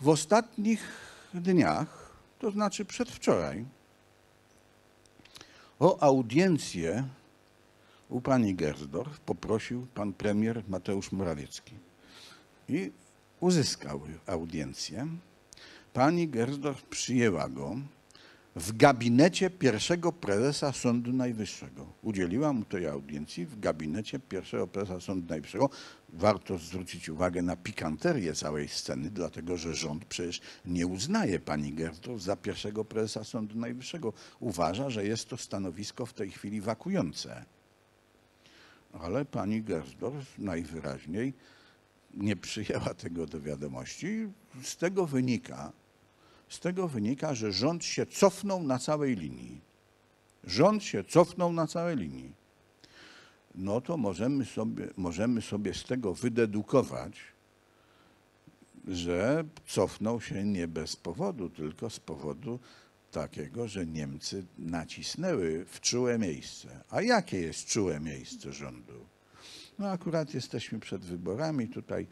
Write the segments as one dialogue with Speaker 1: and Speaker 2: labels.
Speaker 1: w ostatnich dniach, to znaczy przedwczoraj, o audiencję u pani Gersdorf poprosił pan premier Mateusz Morawiecki i uzyskał audiencję. Pani Gersdorf przyjęła go w gabinecie pierwszego prezesa Sądu Najwyższego. Udzieliła mu tej audiencji w gabinecie pierwszego prezesa Sądu Najwyższego. Warto zwrócić uwagę na pikanterię całej sceny, dlatego że rząd przecież nie uznaje pani Gersdorf za pierwszego prezesa Sądu Najwyższego. Uważa, że jest to stanowisko w tej chwili wakujące. Ale pani Gersdorf najwyraźniej nie przyjęła tego do wiadomości. Z tego wynika, z tego wynika, że rząd się cofnął na całej linii. Rząd się cofnął na całej linii. No to możemy sobie, możemy sobie z tego wydedukować, że cofnął się nie bez powodu, tylko z powodu takiego, że Niemcy nacisnęły w czułe miejsce. A jakie jest czułe miejsce rządu? No akurat jesteśmy przed wyborami. Tutaj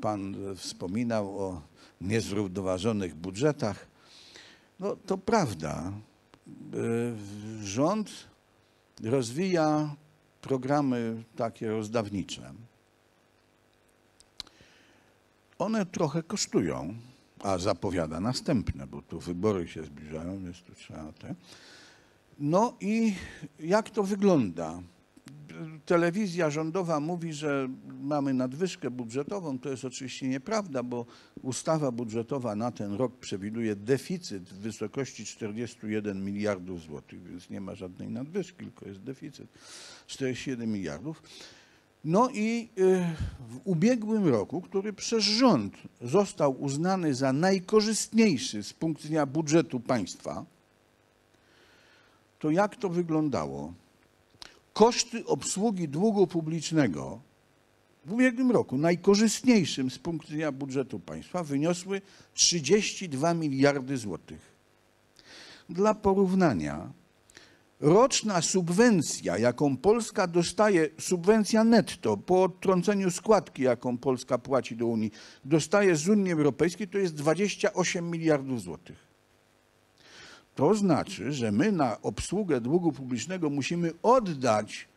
Speaker 1: pan wspominał o niezrównoważonych budżetach. No to prawda. Y, rząd rozwija programy takie rozdawnicze. One trochę kosztują, a zapowiada następne, bo tu wybory się zbliżają, więc tu trzeba te. No i jak to wygląda? Telewizja rządowa mówi, że mamy nadwyżkę budżetową. To jest oczywiście nieprawda, bo ustawa budżetowa na ten rok przewiduje deficyt w wysokości 41 miliardów złotych, więc nie ma żadnej nadwyżki, tylko jest deficyt 41 miliardów. No i y, w ubiegłym roku, który przez rząd został uznany za najkorzystniejszy z punktu widzenia budżetu państwa, to jak to wyglądało? Koszty obsługi długu publicznego w ubiegłym roku, najkorzystniejszym z punktu widzenia budżetu państwa, wyniosły 32 miliardy złotych. Dla porównania, roczna subwencja, jaką Polska dostaje, subwencja netto po odtrąceniu składki, jaką Polska płaci do Unii, dostaje z Unii Europejskiej, to jest 28 miliardów złotych. To znaczy, że my na obsługę długu publicznego musimy oddać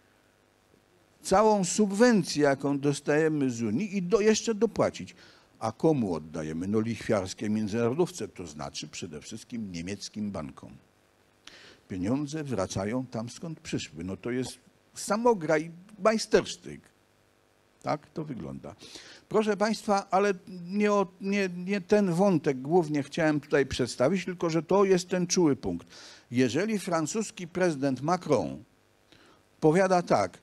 Speaker 1: całą subwencję, jaką dostajemy z Unii i do, jeszcze dopłacić. A komu oddajemy? No lichwiarskie międzynarodowce, to znaczy przede wszystkim niemieckim bankom. Pieniądze wracają tam, skąd przyszły. No to jest samograj majstersztyk. Tak to wygląda. Proszę Państwa, ale nie, nie, nie, ten wątek głównie chciałem tutaj przedstawić, tylko że to jest ten czuły punkt. Jeżeli francuski prezydent Macron powiada tak,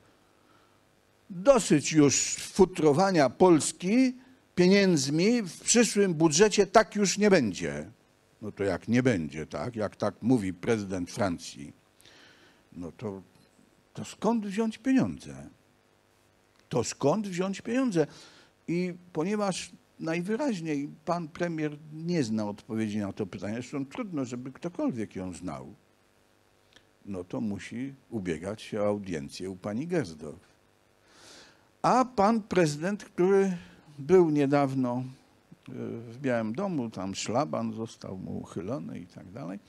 Speaker 1: dosyć już futrowania Polski pieniędzmi w przyszłym budżecie tak już nie będzie. No to jak nie będzie, tak? Jak tak mówi prezydent Francji, no to, to skąd wziąć pieniądze? To skąd wziąć pieniądze? I ponieważ najwyraźniej pan premier nie zna odpowiedzi na to pytanie, zresztą trudno, żeby ktokolwiek ją znał, no to musi ubiegać się o audiencję u pani Gersdorf. A pan prezydent, który był niedawno e, w Białym Domu, tam szlaban został mu uchylony i tak dalej,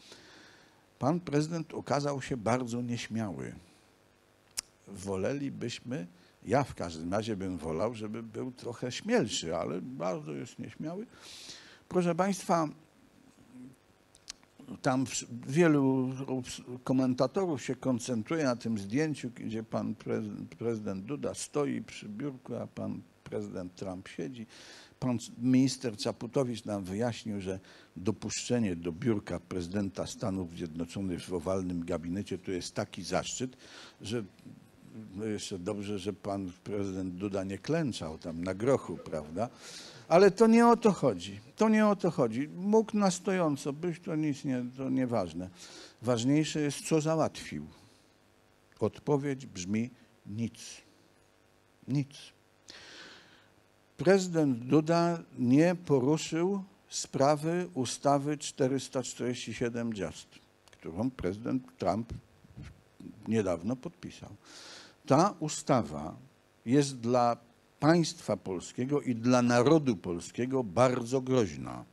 Speaker 1: pan prezydent okazał się bardzo nieśmiały. Wolelibyśmy, ja w każdym razie bym wolał, żeby był trochę śmielszy, ale bardzo jest nieśmiały. Proszę Państwa, tam wielu komentatorów się koncentruje na tym zdjęciu, gdzie pan prezydent, Duda stoi przy biurku, a pan prezydent Trump siedzi. Pan minister Czaputowicz nam wyjaśnił, że dopuszczenie do biurka prezydenta Stanów Zjednoczonych w owalnym gabinecie to jest taki zaszczyt, że no jeszcze dobrze, że pan prezydent Duda nie klęczał tam na grochu, prawda? Ale to nie o to chodzi. To nie o to chodzi. Mógł na stojąco być, to nic nie, to nieważne. Ważniejsze jest, co załatwił. Odpowiedź brzmi nic. Nic. Prezydent Duda nie poruszył sprawy ustawy 447 JUST, którą prezydent Trump niedawno podpisał. Ta ustawa jest dla państwa polskiego i dla narodu polskiego bardzo groźna.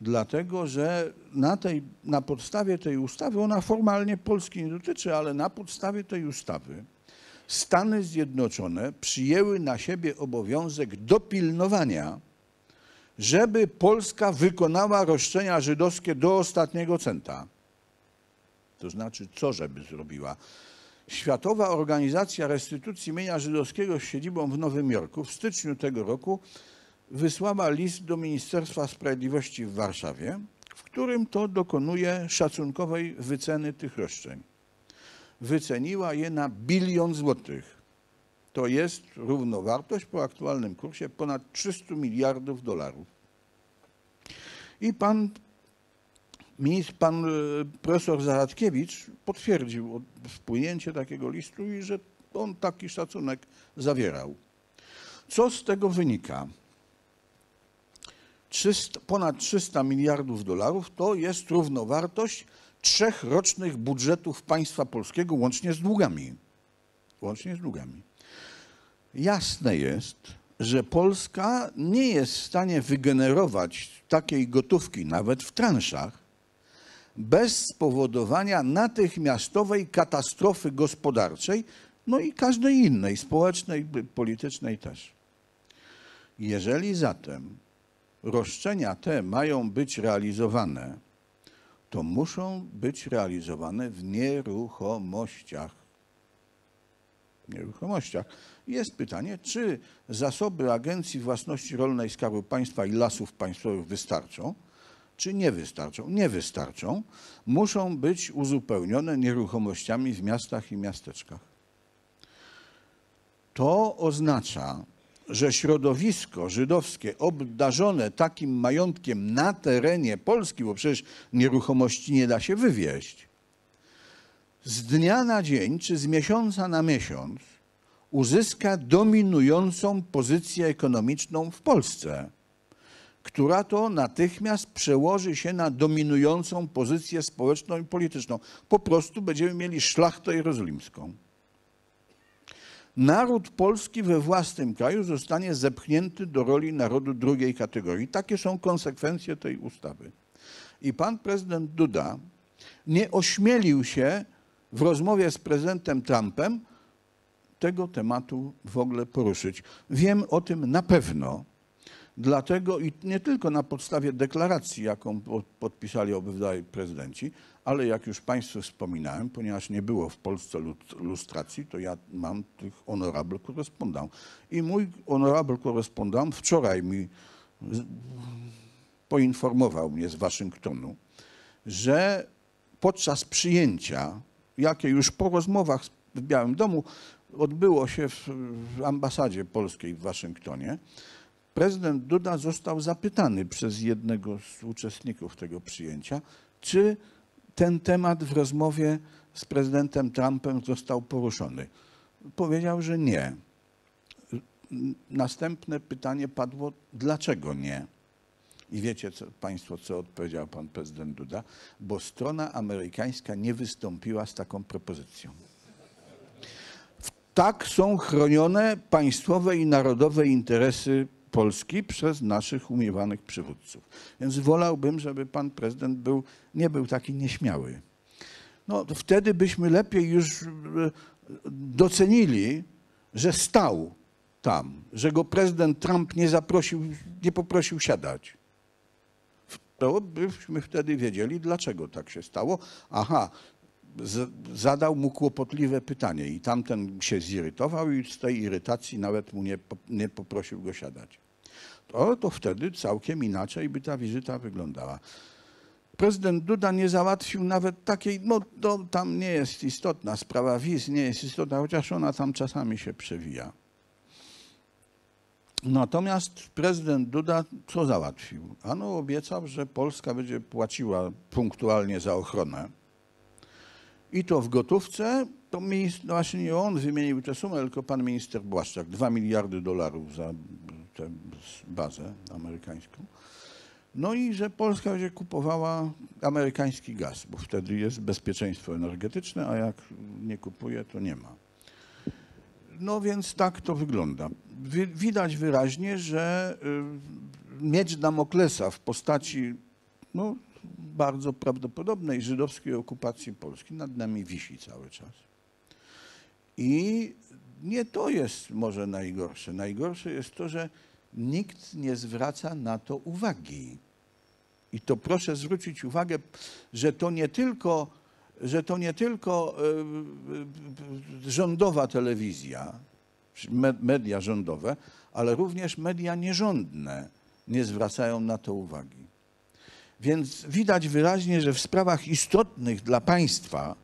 Speaker 1: Dlatego, że na, tej, na podstawie tej ustawy, ona formalnie Polski nie dotyczy, ale na podstawie tej ustawy Stany Zjednoczone przyjęły na siebie obowiązek dopilnowania, żeby Polska wykonała roszczenia żydowskie do ostatniego centa. To znaczy, co żeby zrobiła? Światowa Organizacja Restytucji Mienia Żydowskiego z siedzibą w Nowym Jorku w styczniu tego roku wysłała list do Ministerstwa Sprawiedliwości w Warszawie, w którym to dokonuje szacunkowej wyceny tych roszczeń. Wyceniła je na bilion złotych. To jest równowartość po aktualnym kursie ponad 300 miliardów dolarów. I pan, pan e, profesor Zaradkiewicz potwierdził wpłynięcie takiego listu i że on taki szacunek zawierał. Co z tego wynika? 300, ponad 300 miliardów dolarów to jest równowartość trzech rocznych budżetów państwa polskiego łącznie z długami. Łącznie z długami. Jasne jest, że Polska nie jest w stanie wygenerować takiej gotówki, nawet w transzach, bez spowodowania natychmiastowej katastrofy gospodarczej, no i każdej innej, społecznej, politycznej też. Jeżeli zatem roszczenia te mają być realizowane, to muszą być realizowane w nieruchomościach. Nieruchomościach. Jest pytanie, czy zasoby Agencji Własności Rolnej Skarbu Państwa i Lasów Państwowych wystarczą, czy nie wystarczą? Nie wystarczą. Muszą być uzupełnione nieruchomościami w miastach i miasteczkach. To oznacza, że środowisko żydowskie obdarzone takim majątkiem na terenie Polski, bo przecież nieruchomości nie da się wywieźć, z dnia na dzień czy z miesiąca na miesiąc uzyska dominującą pozycję ekonomiczną w Polsce, która to natychmiast przełoży się na dominującą pozycję społeczną i polityczną. Po prostu będziemy mieli szlachtę jerozolimską naród polski we własnym kraju zostanie zepchnięty do roli narodu drugiej kategorii. Takie są konsekwencje tej ustawy. I pan prezydent Duda nie ośmielił się w rozmowie z prezydentem Trumpem tego tematu w ogóle poruszyć. Wiem o tym na pewno, dlatego i nie tylko na podstawie deklaracji, jaką podpisali obydwaj prezydenci, ale jak już Państwu wspominałem, ponieważ nie było w Polsce lustracji, to ja mam tych honorable korespondent. I mój honorable korespondent wczoraj mi poinformował mnie z Waszyngtonu, że podczas przyjęcia, jakie już po rozmowach w Białym Domu odbyło się w ambasadzie polskiej w Waszyngtonie, prezydent Duda został zapytany przez jednego z uczestników tego przyjęcia, czy ten temat w rozmowie z prezydentem Trumpem został poruszony. Powiedział, że nie. Następne pytanie padło, dlaczego nie? I wiecie co, Państwo, co odpowiedział pan prezydent Duda? Bo strona amerykańska nie wystąpiła z taką propozycją. Tak są chronione państwowe i narodowe interesy Polski przez naszych umiewanych przywódców. Więc wolałbym, żeby pan prezydent był, nie był taki nieśmiały. No, wtedy byśmy lepiej już e, docenili, że stał tam, że go prezydent Trump nie zaprosił, nie poprosił siadać. To byśmy wtedy wiedzieli, dlaczego tak się stało. Aha, zadał mu kłopotliwe pytanie i tamten się zirytował i z tej irytacji nawet mu nie, nie poprosił go siadać to, to wtedy całkiem inaczej by ta wizyta wyglądała. Prezydent Duda nie załatwił nawet takiej, no to tam nie jest istotna sprawa wiz, nie jest istotna, chociaż ona tam czasami się przewija. Natomiast prezydent Duda co załatwił? Ano obiecał, że Polska będzie płaciła punktualnie za ochronę. I to w gotówce, to minister, no właśnie nie on wymienił tę sumę, tylko pan minister Błaszczak, 2 miliardy dolarów za tę bazę amerykańską. No i że Polska będzie kupowała amerykański gaz, bo wtedy jest bezpieczeństwo energetyczne, a jak nie kupuje, to nie ma. no więc tak to wygląda. Wi- Widać wyraźnie, że y, miecz Damoklesa w postaci no, bardzo prawdopodobnej żydowskiej okupacji Polski nad nami wisi cały czas. I nie to jest może najgorsze. Najgorsze jest to, że nikt nie zwraca na to uwagi. I to proszę zwrócić uwagę, że to nie tylko, że to nie tylko y, y, rządowa telewizja, me- media rządowe, ale również media nierządne nie zwracają na to uwagi. Więc widać wyraźnie, że w sprawach istotnych dla państwa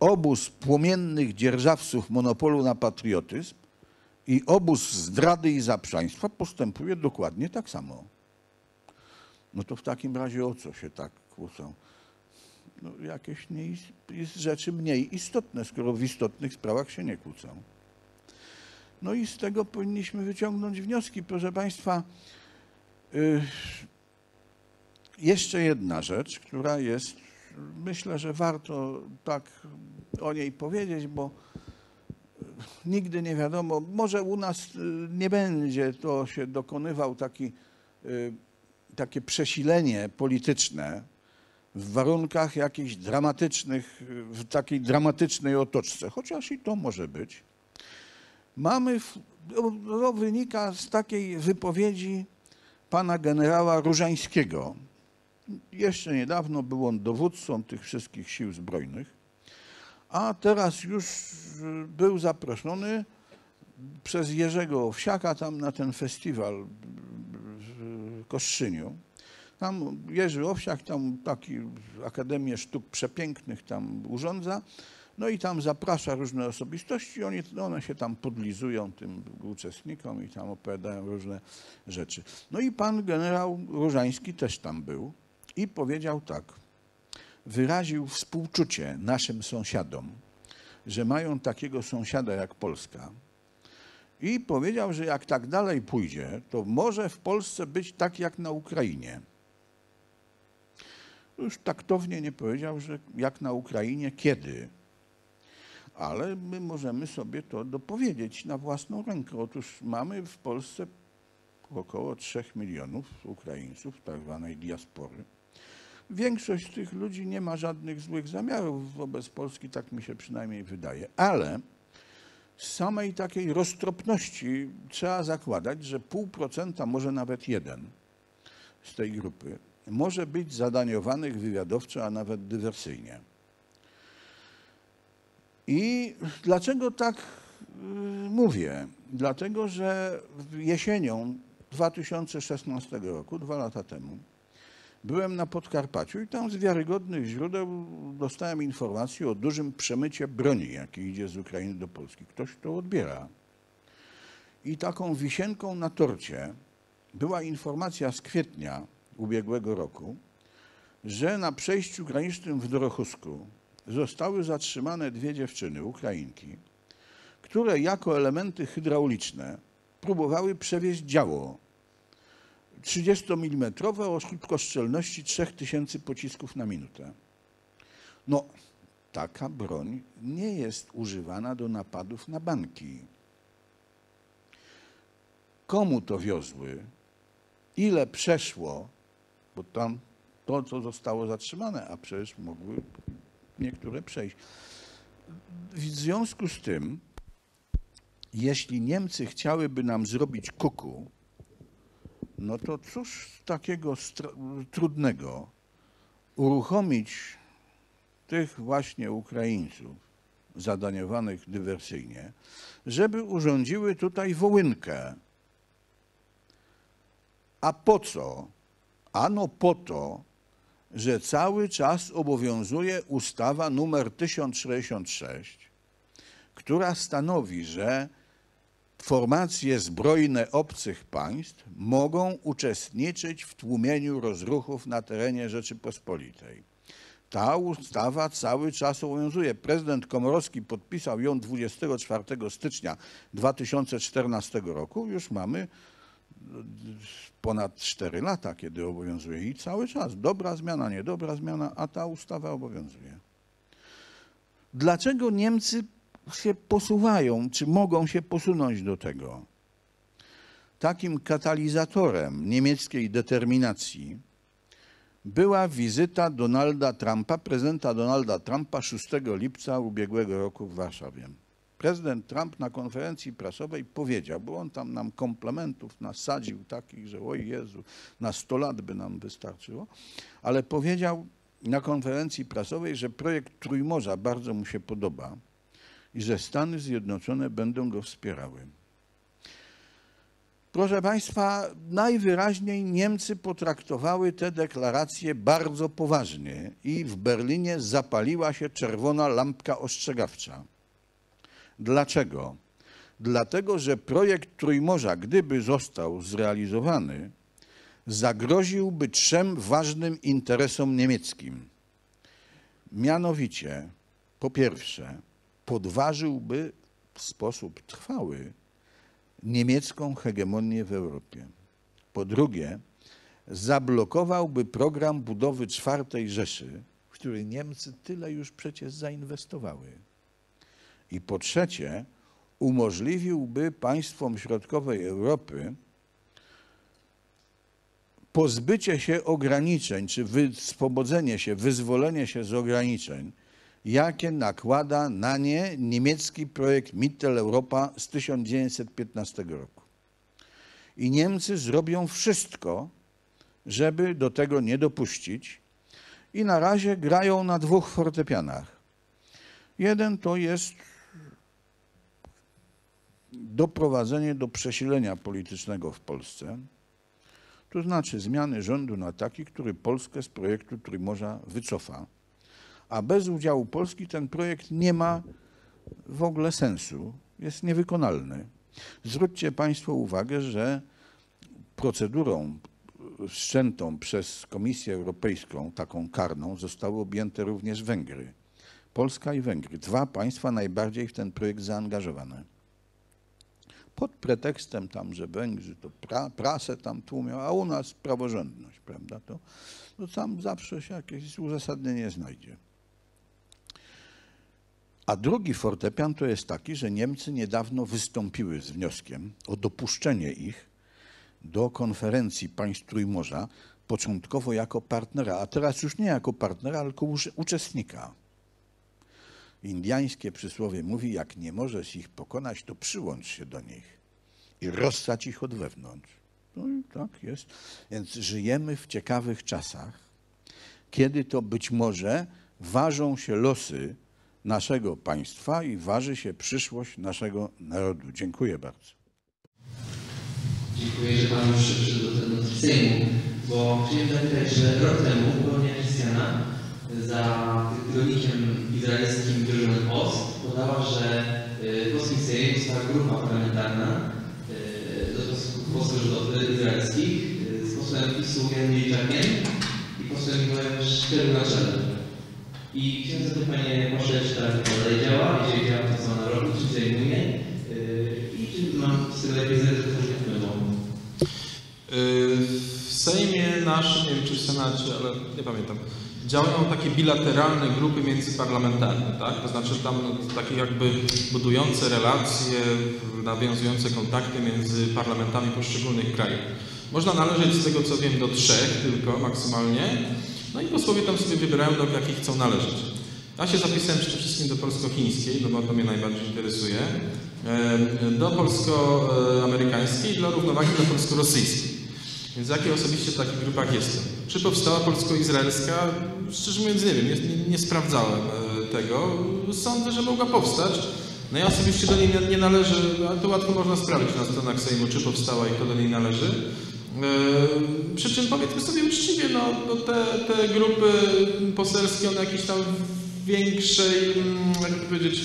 Speaker 1: obóz płomiennych dzierżawców monopolu na patriotyzm i obóz zdrady i zaprzaństwa postępuje dokładnie tak samo. No to w takim razie o co się tak kłócą? No jakieś nie, jest rzeczy mniej istotne, skoro w istotnych sprawach się nie kłócą. No i z tego powinniśmy wyciągnąć wnioski. Proszę Państwa, y, jeszcze jedna rzecz, która jest, myślę, że warto tak o niej powiedzieć, bo nigdy nie wiadomo, może u nas y, nie będzie to się dokonywał taki, y, takie przesilenie polityczne w warunkach jakichś dramatycznych, w takiej dramatycznej otoczce, chociaż i to może być. Mamy, to wynika z takiej wypowiedzi pana generała Różańskiego. Jeszcze niedawno był on dowódcą tych wszystkich sił zbrojnych, a teraz już y, był zaproszony przez Jerzego Owsiaka tam na ten festiwal w Kostrzyniu. Tam Jerzy Owsiak tam taki Akademię Sztuk Przepięknych tam urządza. No i tam zaprasza różne osobistości, oni, one się tam podlizują tym uczestnikom i tam opowiadają różne rzeczy. No i pan generał Różański też tam był i powiedział tak, wyraził współczucie naszym sąsiadom, że mają takiego sąsiada jak Polska. I powiedział, że jak tak dalej pójdzie, to może w Polsce być tak jak na Ukrainie. Już taktownie nie powiedział, że jak na Ukrainie, kiedy. Ale my możemy sobie to dopowiedzieć na własną rękę. Otóż mamy w Polsce około 3 milionów Ukraińców, tak zwanej diaspory. Większość tych ludzi nie ma żadnych złych zamiarów wobec Polski, tak mi się przynajmniej wydaje. Ale z samej takiej roztropności trzeba zakładać, że pół procenta, może nawet jeden z tej grupy może być zadaniowanych wywiadowczo, a nawet dywersyjnie. I dlaczego tak y, mówię? Dlatego, że jesienią 2016 roku, dwa lata temu, byłem na Podkarpaciu i tam z wiarygodnych źródeł dostałem informację o dużym przemycie broni, jakie idzie z Ukrainy do Polski. Ktoś to odbiera. I taką wisienką na torcie była informacja z kwietnia ubiegłego roku, że na przejściu granicznym w Dorochusku zostały zatrzymane dwie dziewczyny, Ukrainki, które jako elementy hydrauliczne próbowały przewieźć działo 30 mm o szybkoszczelności 3000 pocisków na minutę. No, taka broń nie jest używana do napadów na banki. Komu to wiozły? Ile przeszło? Bo tam to, co zostało zatrzymane, a przecież mogły niektóre przejść. W związku z tym, jeśli Niemcy chciałyby nam zrobić kuku, no to cóż takiego trudnego uruchomić tych właśnie Ukraińców zadaniowanych dywersyjnie, żeby urządziły tutaj wołynkę. A po co? Ano po to, że cały czas obowiązuje ustawa numer 1066, która stanowi, że formacje zbrojne obcych państw mogą uczestniczyć w tłumieniu rozruchów na terenie Rzeczypospolitej. Ta ustawa cały czas obowiązuje. Prezydent Komorowski podpisał ją 24 stycznia 2014 roku. Już mamy ponad 4 lata, kiedy obowiązuje i cały czas dobra zmiana, niedobra zmiana, a ta ustawa obowiązuje. Dlaczego Niemcy się posuwają, czy mogą się posunąć do tego. Takim katalizatorem niemieckiej determinacji była wizyta Donalda Trumpa, prezydenta Donalda Trumpa 6 lipca ubiegłego roku w Warszawie. Prezydent Trump na konferencji prasowej powiedział, bo on tam nam komplementów nasadził takich, że oj Jezu, na 100 lat by nam wystarczyło, ale powiedział na konferencji prasowej, że projekt Trójmorza bardzo mu się podoba i że Stany Zjednoczone będą go wspierały. Proszę Państwa, najwyraźniej Niemcy potraktowały te deklaracje bardzo poważnie i w Berlinie zapaliła się czerwona lampka ostrzegawcza. Dlaczego? Dlatego, że projekt Trójmorza, gdyby został zrealizowany, zagroziłby trzem ważnym interesom niemieckim. Mianowicie, po pierwsze, podważyłby w sposób trwały niemiecką hegemonię w Europie. Po drugie, zablokowałby program budowy czwartej Rzeszy, w który Niemcy tyle już przecież zainwestowały. I po trzecie, umożliwiłby państwom środkowej Europy pozbycie się ograniczeń, czy wyswobodzenie się, wyzwolenie się z ograniczeń, jakie nakłada na nie niemiecki projekt Mitteleuropa z 1915 roku. I Niemcy zrobią wszystko, żeby do tego nie dopuścić. I na razie grają na dwóch fortepianach. Jeden to jest doprowadzenie do przesilenia politycznego w Polsce, to znaczy zmiany rządu na taki, który Polskę z projektu Trójmorza wycofa a bez udziału Polski ten projekt nie ma w ogóle sensu, jest niewykonalny. Zwróćcie Państwo uwagę, że procedurą wszczętą przez Komisję Europejską, taką karną, zostały objęte również Węgry. Polska i Węgry, dwa państwa najbardziej w ten projekt zaangażowane. Pod pretekstem tam, że Węgrzy to pra, prasę tam tłumią, a u nas praworządność, prawda, to, to tam zawsze się jakieś uzasadnienie znajdzie. A drugi fortepian to jest taki, że Niemcy niedawno wystąpiły z wnioskiem o dopuszczenie ich do konferencji państw Trójmorza, początkowo jako partnera, a teraz już nie jako partnera, tylko uczestnika. Indiańskie przysłowie mówi, jak nie możesz ich pokonać, to przyłącz się do nich i rozsać ich od wewnątrz. No i tak jest. Więc żyjemy w ciekawych czasach, kiedy to być może ważą się losy naszego państwa i waży się przyszłość naszego narodu. Dziękuję bardzo.
Speaker 2: Dziękuję, że Pan przyszedł do tego Sejmu, bo chciałem zapytać, że rok temu Polonia Christiana za tygodnikiem izraelskim Drużyn Ost podała, że w polskim Sejmie powstała grupa parlamentarna do posłów Żydów izraelskich z posłem PiSu Jan Milczakiem i posłem Mikołajem Szczeru na czele. I chciałem zapytać Panie Pośle, czy ta dalej działa, jeżeli działa, to co ona robi, czy zajmuje yy, i czy mam z tego epizody wpływą?
Speaker 3: W Sejmie naszym, nie wiem czy w Senacie, ale nie pamiętam, działają takie bilateralne grupy międzyparlamentarne, tak? To znaczy tam takie jakby budujące relacje, nawiązujące kontakty między parlamentami poszczególnych krajów. Można należeć z tego co wiem do trzech tylko maksymalnie. No i posłowie tam sobie wybierają, do jakich chcą należeć. Ja się zapisałem przede wszystkim do polsko-chińskiej, no bo to mnie najbardziej interesuje, do polsko-amerykańskiej dla równowagi do polsko-rosyjskiej. Więc w jakiej osobiście w takich grupach jestem? Czy powstała polsko-izraelska? Szczerze mówiąc nie wiem, nie, nie, sprawdzałem e, tego. Sądzę, że mogła powstać. No ja osobiście do niej nie, nie należę, ale to łatwo można sprawdzić na stronach Sejmu, czy powstała i kto do niej należy. Yy, przy czym powiedzmy sobie uczciwie, no, no te, te grupy poselskie, one jakieś tam większej, mm, jak powiedzieć,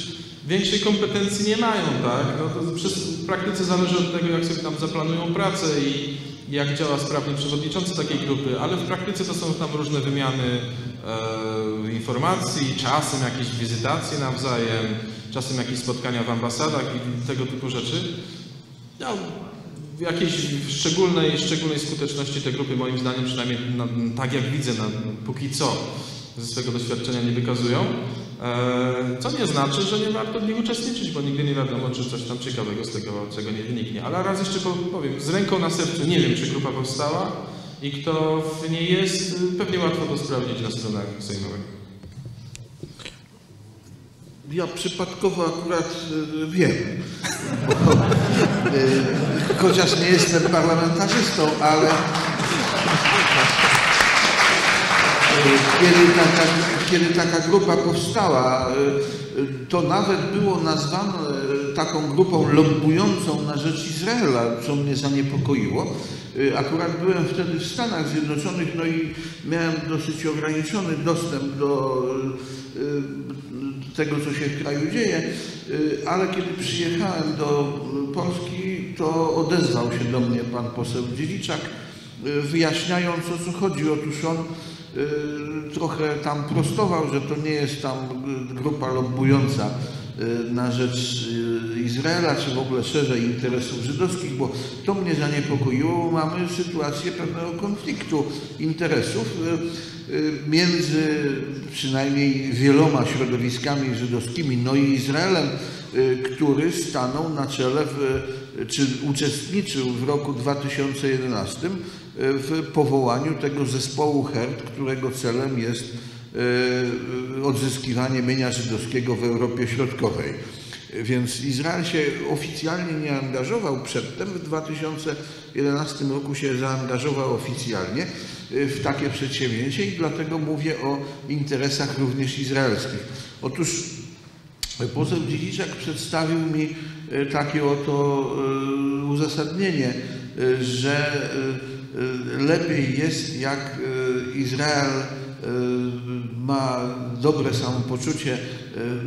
Speaker 3: większej kompetencji nie mają, tak? No to przez, w praktyce zależy od tego, jak sobie tam zaplanują pracę i jak działa sprawnie przewodniczący takiej grupy, ale w praktyce to są tam różne wymiany e, informacji, czasem jakieś wizytacje nawzajem, czasem jakieś spotkania w ambasadach i tego typu rzeczy. No, jakiejś szczególnej, szczególnej skuteczności te grupy moim zdaniem, przynajmniej na, tak jak widzę, na, póki co ze swojego doświadczenia nie wykazują. E, Co nie znaczy, że nie warto w nich uczestniczyć, bo nigdy nie wiadomo, czy coś tam ciekawego z tego, czego nie wyniknie. Ale raz jeszcze po- powiem, z ręką na sercu nie wiem, czy grupa powstała i kto w niej jest, pewnie łatwo to sprawdzić na stronach sejmowych.
Speaker 1: Ja przypadkowo akurat y, wiem, bo, y, chociaż nie jestem parlamentarzystą, ale kiedy taka, kiedy taka grupa powstała, y, to nawet było nazwane taką grupą lobbującą na rzecz Izraela, co mnie zaniepokoiło. Akurat byłem wtedy w Stanach Zjednoczonych, no i miałem dosyć ograniczony dostęp do tego, co się w kraju dzieje, y, ale kiedy przyjechałem do y, Polski, to odezwał się do mnie pan poseł Dziewiczak, y, wyjaśniając o co chodzi. Otóż on trochę tam prostował, że to nie jest tam grupa lobbująca na rzecz y, Izraela, czy w ogóle szerzej interesów żydowskich, bo to mnie zaniepokoiło. Mamy sytuację pewnego konfliktu interesów y, y, między przynajmniej wieloma środowiskami żydowskimi, no i Izraelem, y, który stanął na czele, w, czy uczestniczył w roku 2011 w powołaniu tego zespołu HERT, którego celem jest y, odzyskiwanie mienia żydowskiego w Europie Środkowej. Więc Izrael się oficjalnie nie angażował przedtem. W 2011 roku się zaangażował oficjalnie y, w takie przedsięwzięcie i dlatego mówię o interesach również izraelskich. Otóż Poseł Dziedziczak przedstawił mi e, takie oto e, uzasadnienie, e, że e, lepiej jest, jak e, Izrael e, ma dobre samopoczucie e,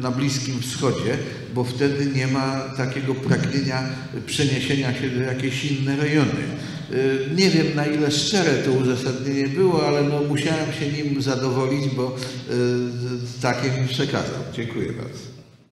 Speaker 1: na Bliskim Wschodzie, bo wtedy nie ma takiego pragnienia przeniesienia się do jakiejś inne rejony. E, Nie wiem na ile szczere to uzasadnienie było, ale no musiałem się nim zadowolić, bo e, takie mi przekazał. Dziękuję bardzo.